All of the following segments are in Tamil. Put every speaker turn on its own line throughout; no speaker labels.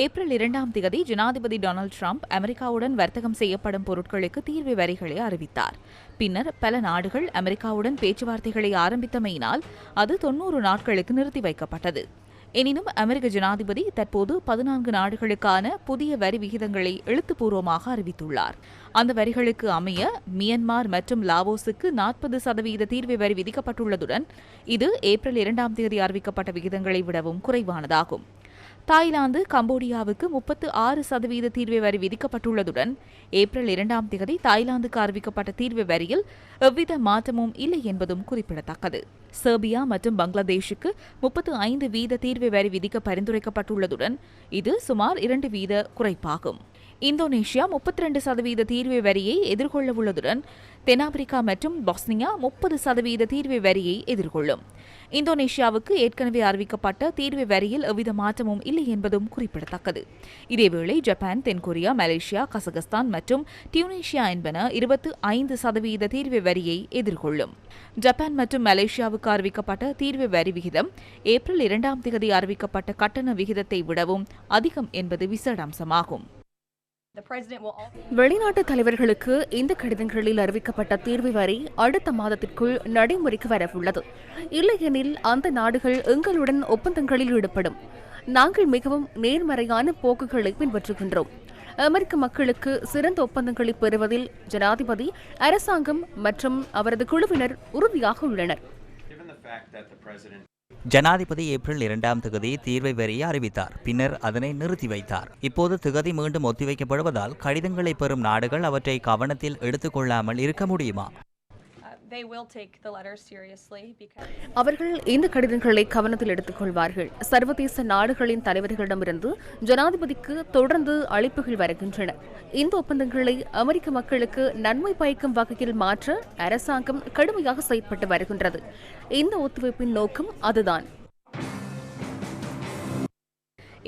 ஏப்ரல் இரண்டாம் தேதி ஜனாதிபதி டொனால்டு ட்ரம்ப் அமெரிக்காவுடன் வர்த்தகம் செய்யப்படும் பொருட்களுக்கு தீர்வு வரிகளை அறிவித்தார். பின்னர் பல நாடுகள் அமெரிக்காவுடன் பேச்சுவார்த்தைகளை ஆரம்பித்தமையினால் அது தொன்னூறு நாட்களுக்கு நிறுத்தி வைக்கப்பட்டது. எனினும் அமெரிக்க ஜனாதிபதி தற்போது பதினான்கு நாடுகளுக்கான புதிய வரி விகிதங்களை எழுத்துப்பூர்வமாக அறிவித்துள்ளார். அந்த வரிகளுக்கு அமைய மியன்மார் மற்றும் லாவோஸுக்கு நாற்பது சதவீத தீர்வு வரி விதிக்கப்பட்டுள்ளதுடன் இது ஏப்ரல் இரண்டாம் தேதி அறிவிக்கப்பட்ட விகிதங்களை விடவும் குறைவானதாகும். தாய்லாந்து கம்போடியாவுக்கு முப்பத்து ஆறு சதவீத தீர்வு வரி விதிக்கப்பட்டுள்ளதுடன் ஏப்ரல் இரண்டாம் தேதி தாய்லாந்துக்கு அறிவிக்கப்பட்ட தீர்வு வரியில் எவ்வித மாற்றமும் இல்லை என்பதும் குறிப்பிடத்தக்கது. செர்பியா மற்றும் பங்களாதேஷுக்கு முப்பத்து ஐந்து வீத தீர்வு வரி விதிக்க பரிந்துரைக்கப்பட்டுள்ளதுடன் இது சுமார் இரண்டு வீத குறைப்பாகும். இந்தோனேஷியா முப்பத்தி ரெண்டு சதவீத தீர்வு வரியை எதிர்கொள்ள உள்ளதுடன் தென்னாப்பிரிக்கா மற்றும் பொஸ்னியா முப்பது சதவீத தீர்வு வரியை எதிர்கொள்ளும். இந்தோனேஷியாவுக்கு ஏற்கனவே அறிவிக்கப்பட்ட தீர்வு வரியில் எவ்வித மாற்றமும் இல்லை என்பதும் குறிப்பிடத்தக்கது. இதேவேளை ஜப்பான் தென்கொரியா மலேசியா கசகஸ்தான் மற்றும் டியூனேஷியா என்பன இருபத்து ஐந்து சதவீத தீர்வு வரியை எதிர்கொள்ளும். ஜப்பான் மற்றும் மலேசியாவுக்கு அறிவிக்கப்பட்ட தீர்வு வரி விகிதம் ஏப்ரல் இரண்டாம் தேதி அறிவிக்கப்பட்ட கட்டண விகிதத்தை விடவும் அதிகம் என்பது விசேட அம்சமாகும்.
வெளிநாட்டு தலைவர்களுக்கு இந்த கடிதங்களில் அறிவிக்கப்பட்ட தீர்வு வரி அடுத்த மாதத்திற்குள் நடைமுறைக்கு வரவுள்ளது. இல்லையெனில் அந்த நாடுகள் எங்களுடன் ஒப்பந்தங்களில் ஈடுபடும். நாங்கள் மிகவும் நேர்மறையான போக்குகளை பின்பற்றுகின்றோம். அமெரிக்க மக்களுக்கு சிறந்த ஒப்பந்தங்களை பெறுவதில் ஜனாதிபதி அரசாங்கம் மற்றும் அவரது குழுவினர் உறுதியாக உள்ளனர்.
ஜனாதிபதி ஏப்ரல் இரண்டாம் திகதி தீர்வை வெறிய அறிவித்தார். பின்னர் அதனை நிறுத்தி வைத்தார். இப்போது திகதி மீண்டும் ஒத்திவைக்கப்படுவதால் கடிதங்களை பெறும் நாடுகள் அவற்றை கவனத்தில் எடுத்துக்கொள்ளாமல் இருக்க முடியுமா?
அவர்கள் இந்த கடிதங்களை கவனத்தில் எடுத்துக் கொள்வார்கள் சர்வதேச நாடுகளின் தலைவர்களிடமிருந்து ஜனாதிபதிக்கு தொடர்ந்து அழைப்புகள் வருகின்றன. இந்த ஒப்பந்தங்களை அமெரிக்க மக்களுக்கு நன்மை பயக்கும் வகையில் மாற்ற அரசாங்கம் கடுமையாக செயற்பட்டு வருகின்றது. இந்த ஒத்துழைப்பின் நோக்கம் அதுதான்.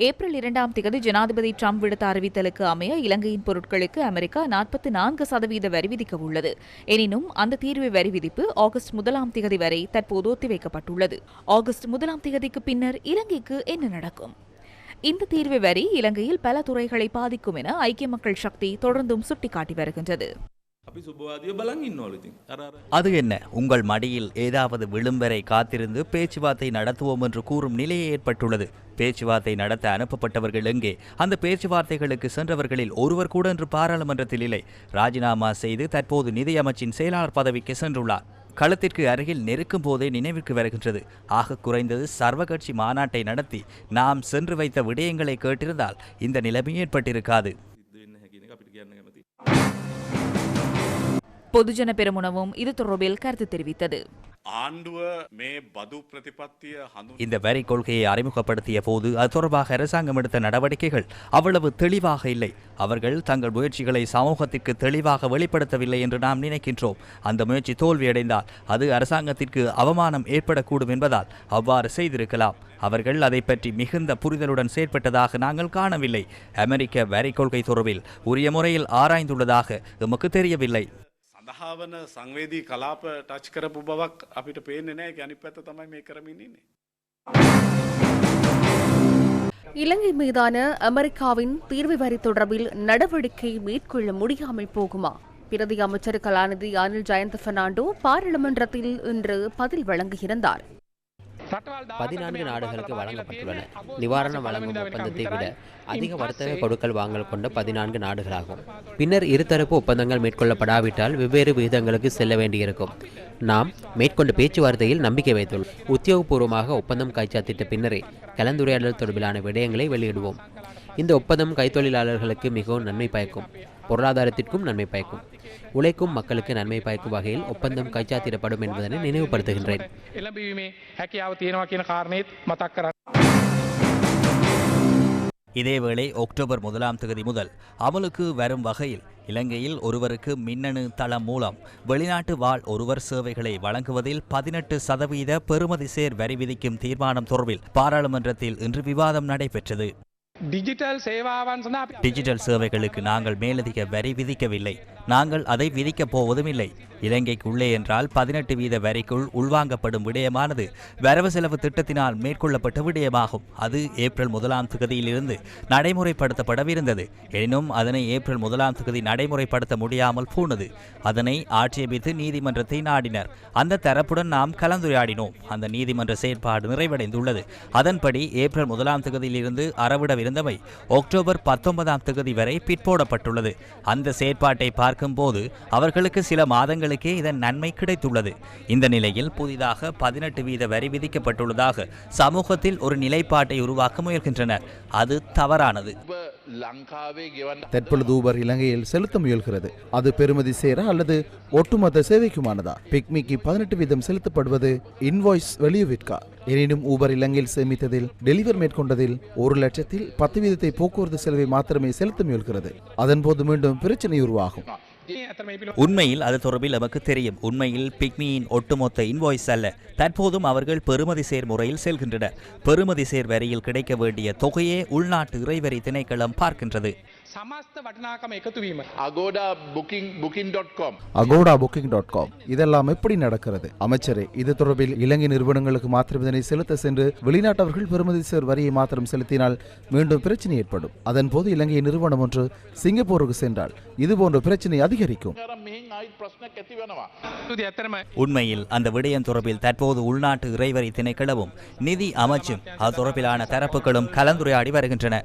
ஏப்ரல் இரண்டாம் தேதி ஜனாதிபதி ட்ரம்ப் விடுத்த அறிவித்தலுக்கு அமைய இலங்கையின் பொருட்களுக்கு அமெரிக்கா நாற்பத்தி நான்கு சதவீத வரி விதிக்க உள்ளது. எனினும் அந்த தீர்வு வரி விதிப்பு ஆகஸ்ட் முதலாம் தேதி வரை தற்போது ஒத்திவைக்கப்பட்டுள்ளது. ஆகஸ்ட் முதலாம் தேதிக்கு பின்னர் இலங்கைக்கு என்ன நடக்கும்? இந்த தீர்வு வரி இலங்கையில் பல துறைகளை பாதிக்கும் என ஐக்கிய மக்கள் சக்தி தொடர்ந்தும் சுட்டிக்காட்டி வருகின்றது.
அது என்ன? உங்கள் மடியில் ஏதாவது விழும் வரை காத்திருந்து பேச்சுவார்த்தை நடத்துவோம் என்று கூறும் நிலையே ஏற்பட்டுள்ளது. பேச்சுவார்த்தை நடத்த அனுப்பப்பட்டவர்கள் எங்கே? அந்த பேச்சுவார்த்தைகளுக்கு சென்றவர்களில் ஒருவர் கூட இன்று பாராளுமன்றத்தில் இல்லை. ராஜினாமா செய்து தற்போது நிதியமைச்சின் செயலாளர் பதவிக்கு சென்றுள்ளார். களத்திற்கு அருகில் நெருக்கும் போதே நினைவுக்கு வருகின்றது. ஆக குறைந்தது சர்வகட்சி மாநாட்டை நடத்தி நாம் சென்று வைத்த விடயங்களை கேட்டிருந்தால் இந்த நிலைமை ஏற்பட்டிருக்காது.
பொதுஜன பெருமுனவும் இது தொடர்பில் கருத்து தெரிவித்தது.
இந்த வரி கொள்கையை அறிமுகப்படுத்திய போது அது தொடர்பாக அரசாங்கம் எடுத்த நடவடிக்கைகள் அவ்வளவு தெளிவாக இல்லை. அவர்கள் தங்கள் முயற்சிகளை சமூகத்திற்கு தெளிவாக வெளிப்படுத்தவில்லை என்று நாம் நினைக்கின்றோம். அந்த முயற்சி தோல்வியடைந்தால் அது அரசாங்கத்திற்கு அவமானம் ஏற்படக்கூடும் என்பதால் அவ்வாறு செய்திருக்கலாம். அவர்கள் அதை பற்றி மிகுந்த புரிதலுடன் செயற்பட்டதாக நாங்கள் காணவில்லை. அமெரிக்க வரி கொள்கை தொடர்பில் உரிய முறையில் ஆராய்ந்துள்ளதாக எமக்கு தெரியவில்லை.
සඳහාවන සංවේදී කලාප ටච් කරපු බවක් අපිට පේන්නේ නෑ එක අනිත් පැත්ත තමයි මේ කරමින් ඉන්නේ.
இலங்கை மீதான அமெரிக்காவின் தீர்வு வரி தொடர்பில் நடவடிக்கை மேற்கொள்ள முடியாமல் போகுமா பிரதி அமைச்சர் கலாநிதி அனில் ஜெயந்த் பெர்னாண்டோ பாராளுமன்றத்தில் இன்று பதில் வழங்கியிருந்தார்
பதினான்கு நாடுகளுக்கு வழங்கப்பட்டுள்ளன. நிவாரணம் வழங்கும் ஒப்பந்தத்தை விட அதிக வர்த்தக கொடுக்கல் வாங்கல் கொண்ட பதினான்கு நாடுகளாகும். பின்னர் இருதரப்பு ஒப்பந்தங்கள் மேற்கொள்ளப்படாவிட்டால் வெவ்வேறு விகிதங்களுக்கு செல்ல வேண்டியிருக்கும். நாம் மேற்கொண்ட பேச்சுவார்த்தையில் நம்பிக்கை வைத்துள்ளோம். உத்தியோகபூர்வமாக ஒப்பந்தம் கைச்சாத்திட்ட பின்னரே கலந்துரையாடல் தொடர்பிலான விடயங்களை வெளியிடுவோம். இந்த ஒப்பந்தம் கைத்தொழிலாளர்களுக்கு மிகவும் நன்மை பயக்கும். பொருளாதாரத்திற்கும் நன்மை பயக்கும். உழைக்கும் மக்களுக்கு நன்மை பயக்கும் வகையில் ஒப்பந்தம் கைச்சாத்திடப்படும் என்பதனை நினைவுபடுத்துகின்றேன்.
இதேவேளை அக்டோபர் முதலாம் தேதி முதல் அமலுக்கு வரும் வகையில் இலங்கையில் ஒருவருக்கு மின்னணு தளம் மூலம் வெளிநாட்டு வாழ் ஒருவர் சேவைகளை வழங்குவதில் பதினெட்டு சதவீத பெறுமதி சேர் வரி விதிக்கும் தீர்மானம் தொடர்பில் பாராளுமன்றத்தில் இன்று விவாதம் நடைபெற்றது. டிஜிட்டல் சேவைகளுக்கு நாங்கள் மேலதிக வரி விதிக்கவில்லை. நாங்கள் அதை விதிக்கப் போவதும் இல்லை இலங்கைக்குள்ளே என்றால் பதினெட்டு வீத வரைக்குள் உள்வாங்கப்படும் விடயமானது வரவு செலவு திட்டத்தினால் மேற்கொள்ளப்பட்ட விடயமாகும். அது ஏப்ரல் முதலாம் தேதியிலிருந்து நடைமுறைப்படுத்தப்படவிருந்தது. எனினும் அதனை ஏப்ரல் முதலாம் தேதி நடைமுறைப்படுத்த முடியாமல் போனது. அதனை ஆட்சேபித்து நீதிமன்றத்தை நாடினர். அந்த தரப்புடன் நாம் கலந்துரையாடினோம். அந்த நீதிமன்ற செயற்பாடு நிறைவடைந்துள்ளது. அதன்படி ஏப்ரல் முதலாம் தேதியிலிருந்து அறவிடவிருந்தவை அக்டோபர் பத்தொன்பதாம் தேதி வரை பிற்போடப்பட்டுள்ளது. அந்த செயற்பாட்டை பார்க்கும்போது அவர்களுக்கு சில மாதங்களுக்கே இதன் நன்மை கிடைத்துள்ளது. இந்த நிலையில் புதிதாக பதினெட்டு வீத வரி விதிக்கப்பட்டுள்ளதாக சமூகத்தில் ஒரு நிலைப்பாட்டை உருவாக்க முயல்கின்றனர். அது தவறானது.
தற்பொழுது ஊபர் இலங்கையில் செலுத்த முயல்கிறது. அது பெறுமதி சேர அல்லது ஒட்டுமொத்த சேவைக்குமானதா? பிக்மிக்கு பதினெட்டு வீதம் செலுத்தப்படுவது இன்வாய்ஸ் வெளியுவிற்கா எனினும் ஊபர் இலங்கையில் சேமித்ததில் டெலிவர் மேற்கொண்டதில் ஒரு லட்சத்தில் பத்து வீதத்தை போக்குவரத்து செலவை மாத்திரமே செலுத்த முயல்கிறது. அதன்போது மீண்டும் பிரச்சனை உருவாகும்.
உண்மையில் அது தொடர்பில் நமக்கு தெரியும். உண்மையில் பிக்மியின் ஒட்டுமொத்த இன்வாய்ஸ் அல்ல. தற்போதும் அவர்கள் பெறுமதி சேர் முறையில் செல்கின்றனர். பெறுமதி சேர் வரியில் கிடைக்க வேண்டிய தொகையே உள்நாட்டு இறைவரி திணைக்களம் பார்க்கின்றது.
සමස්ත වටනාකම එකතුවීම.
Agoda booking
Agoda booking dot com இதெல்லாம் எப்படி நடக்கிறது அமைச்சரே இது தொடர்பில் இலங்கை நிறுவனங்களுக்கு மாத்திரம் இதனை செலுத்த சென்று வெளிநாட்டவர்கள் பெறுமதி சேர் வரியை மாத்திரம் செலுத்தினால் மீண்டும் பிரச்சனை ஏற்படும் அதன்போது இலங்கை நிறுவனம் ஒன்று சிங்கப்பூருக்கு சென்றால் இதுபோன்ற பிரச்சனை அதிகரிக்கும்
අර මෙහින් අයිත් ප්‍රශ්නයක් ඇති වෙනවා.
තුති ඇත්තරම
உண்மையில் அந்த விடயம் தொடர்பில் தற்போது உள்நாட்டு இறைவரி திணைக்களமும் நிதி அமைச்சும் அது தொடர்பிலான தரப்புகளும் கலந்துரையாடி வருகின்றன